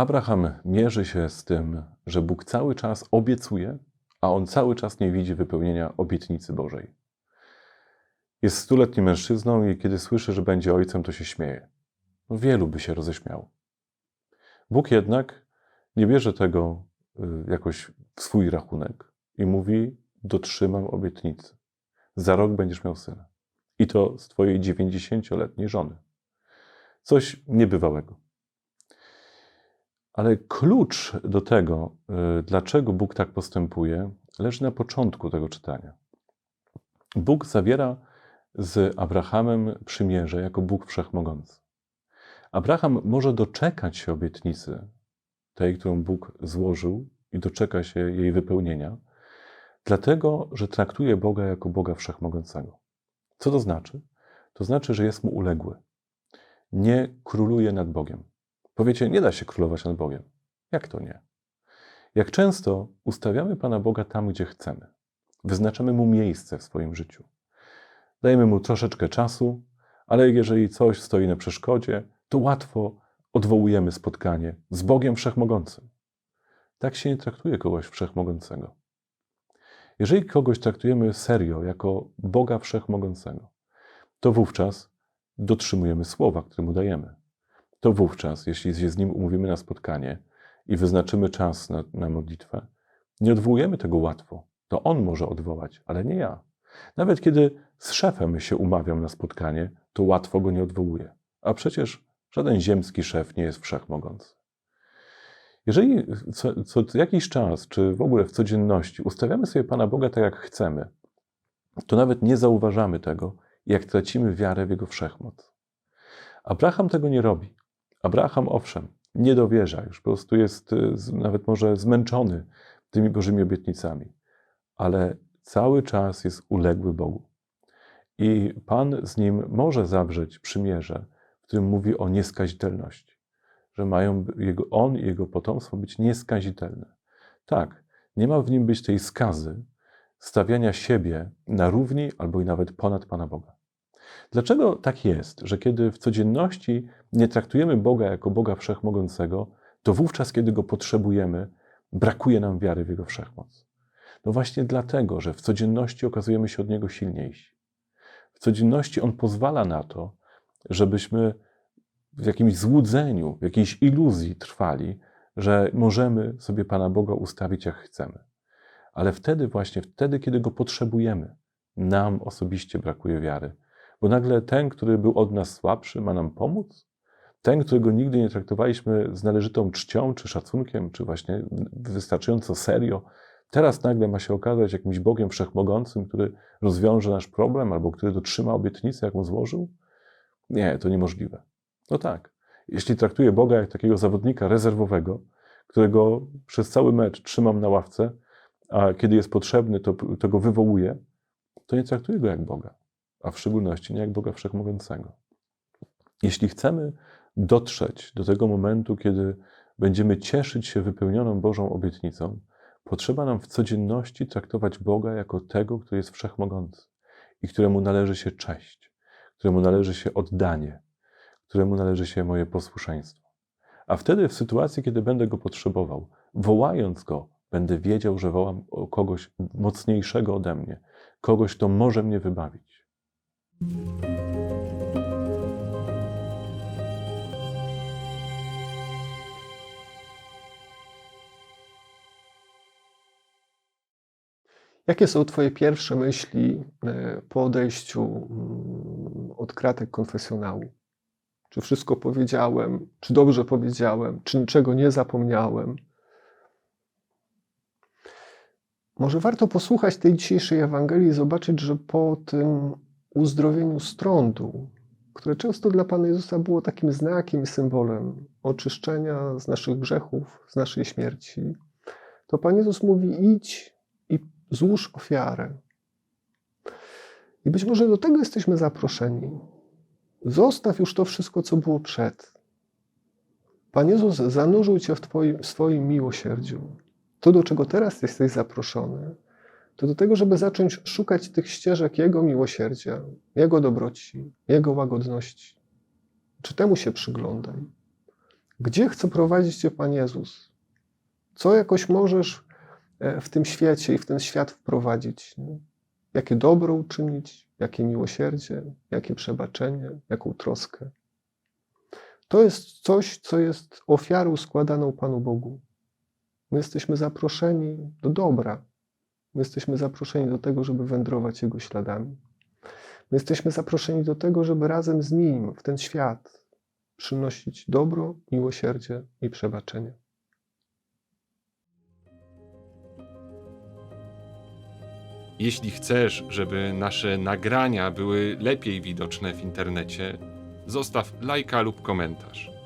Abraham mierzy się z tym, że Bóg cały czas obiecuje, a on cały czas nie widzi wypełnienia obietnicy Bożej. Jest stuletnim mężczyzną i kiedy słyszy, że będzie ojcem, to się śmieje. Wielu by się roześmiało. Bóg jednak nie bierze tego y, jakoś w swój rachunek i mówi: Dotrzymam obietnicy. Za rok będziesz miał syna. I to z twojej 90-letniej żony. Coś niebywałego. Ale klucz do tego, y, dlaczego Bóg tak postępuje, leży na początku tego czytania. Bóg zawiera z Abrahamem przymierze jako Bóg wszechmogący. Abraham może doczekać się obietnicy, tej, którą Bóg złożył, i doczeka się jej wypełnienia, dlatego, że traktuje Boga jako Boga wszechmogącego. Co to znaczy? To znaczy, że jest mu uległy. Nie króluje nad Bogiem. Powiecie, nie da się królować nad Bogiem. Jak to nie? Jak często ustawiamy Pana Boga tam, gdzie chcemy. Wyznaczamy mu miejsce w swoim życiu. Dajemy mu troszeczkę czasu, ale jeżeli coś stoi na przeszkodzie, to łatwo odwołujemy spotkanie z Bogiem Wszechmogącym. Tak się nie traktuje kogoś wszechmogącego. Jeżeli kogoś traktujemy serio, jako Boga Wszechmogącego, to wówczas dotrzymujemy słowa, które mu dajemy. To wówczas, jeśli się z nim umówimy na spotkanie i wyznaczymy czas na, na modlitwę, nie odwołujemy tego łatwo. To on może odwołać, ale nie ja. Nawet kiedy z szefem się umawiam na spotkanie, to łatwo go nie odwołuję. A przecież żaden ziemski szef nie jest wszechmogący. Jeżeli co, co jakiś czas, czy w ogóle w codzienności ustawiamy sobie Pana Boga tak, jak chcemy, to nawet nie zauważamy tego, jak tracimy wiarę w Jego wszechmoc. Abraham tego nie robi. Abraham, owszem, nie dowierza, już po prostu jest y, nawet może zmęczony tymi Bożymi obietnicami, ale cały czas jest uległy Bogu. I Pan z nim może zawrzeć przymierze, w którym mówi o nieskazitelności, że mają jego, on i jego potomstwo być nieskazitelne. Tak, nie ma w nim być tej skazy stawiania siebie na równi albo i nawet ponad Pana Boga. Dlaczego tak jest, że kiedy w codzienności nie traktujemy Boga jako Boga wszechmogącego, to wówczas, kiedy go potrzebujemy, brakuje nam wiary w jego wszechmoc? No właśnie dlatego, że w codzienności okazujemy się od niego silniejsi. W codzienności on pozwala na to, żebyśmy w jakimś złudzeniu, w jakiejś iluzji trwali, że możemy sobie Pana Boga ustawić jak chcemy. Ale wtedy, właśnie wtedy, kiedy go potrzebujemy, nam osobiście brakuje wiary bo nagle ten, który był od nas słabszy, ma nam pomóc? Ten, którego nigdy nie traktowaliśmy z należytą czcią, czy szacunkiem, czy właśnie wystarczająco serio, teraz nagle ma się okazać jakimś Bogiem wszechmogącym, który rozwiąże nasz problem, albo który dotrzyma obietnicy, jaką złożył? Nie, to niemożliwe. No tak. Jeśli traktuję Boga jak takiego zawodnika rezerwowego, którego przez cały mecz trzymam na ławce, a kiedy jest potrzebny, to, to go wywołuję, to nie traktuję go jak Boga a w szczególności nie jak Boga Wszechmogącego. Jeśli chcemy dotrzeć do tego momentu, kiedy będziemy cieszyć się wypełnioną Bożą obietnicą, potrzeba nam w codzienności traktować Boga jako tego, który jest wszechmogący i któremu należy się cześć, któremu należy się oddanie, któremu należy się moje posłuszeństwo. A wtedy, w sytuacji, kiedy będę go potrzebował, wołając go, będę wiedział, że wołam o kogoś mocniejszego ode mnie, kogoś, kto może mnie wybawić. Jakie są Twoje pierwsze myśli e, po odejściu mm, od kratek konfesjonału? Czy wszystko powiedziałem? Czy dobrze powiedziałem? Czy niczego nie zapomniałem? Może warto posłuchać tej dzisiejszej Ewangelii i zobaczyć, że po tym uzdrowieniu strądu, które często dla Pana Jezusa było takim znakiem i symbolem oczyszczenia z naszych grzechów, z naszej śmierci, to Pan Jezus mówi: idź i złóż ofiarę. I być może do tego jesteśmy zaproszeni. Zostaw już to wszystko, co było przed. Pan Jezus zanurzył Cię w twoim, swoim miłosierdziu. To, do czego teraz jesteś zaproszony, to do tego, żeby zacząć szukać tych ścieżek Jego miłosierdzia, Jego dobroci, Jego łagodności. Czy temu się przyglądaj? Gdzie chce prowadzić Cię Pan Jezus? Co jakoś możesz e, w tym świecie i w ten świat wprowadzić? Jakie dobro uczynić, jakie miłosierdzie, jakie przebaczenie, jaką troskę? To jest coś, co jest ofiarą składaną Panu Bogu. My jesteśmy zaproszeni do dobra. My jesteśmy zaproszeni do tego, żeby wędrować Jego śladami. My jesteśmy zaproszeni do tego, żeby razem z Nim w ten świat przynosić dobro, miłosierdzie i przebaczenie. Jeśli chcesz, żeby nasze nagrania były lepiej widoczne w internecie, zostaw lajka lub komentarz.